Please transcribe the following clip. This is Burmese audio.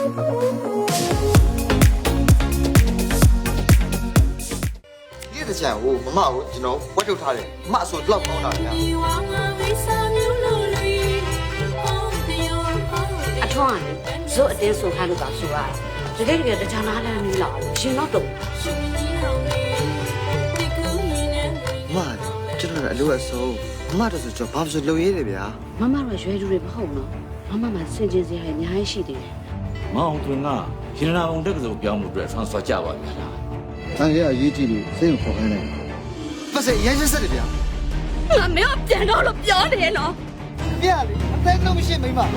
ဒီတစ်ချံကိုမမကိုကျွန်တော်ဝတ်ထုတ်ထားတယ်မအဆိုတော့ကောင်းတာဗျာအထွန်းကလေဇွတ်အတင်းဆိုခိုင်းလို့ပါဆိုရတယ်တကယ်တကယ်တခြားလားလမ်းမျိုးလာလို့ရှင်တော့တုံမကျွန်တော်အလိုအဆုံးမတော့ဆိုကျွန်တော်ဘာလို့လုပ်ရေးတယ်ဗျာမမတို့ရွယ်သူတွေမဟုတ်နော်မမမှစင်ကျင်စရာအများကြီးရှိသေးတယ် မအောင်တွင်ကရတနာပုံတက်ကစုံပြောင်းမှုအတွက်ဆန်စွာကြပါပြီလား။တန်ခဲအရေးကြီးလို့စိတ်ကိုခေါ်ခိုင်းလိုက်။ပတ်စရရင်စစ်စစ်တယ်ဗျာ။ငါမင်းကပြန်တော့လို့ပြောနေရဲ့နော်။ပြလေအသက်လုံးမရှိမိမ။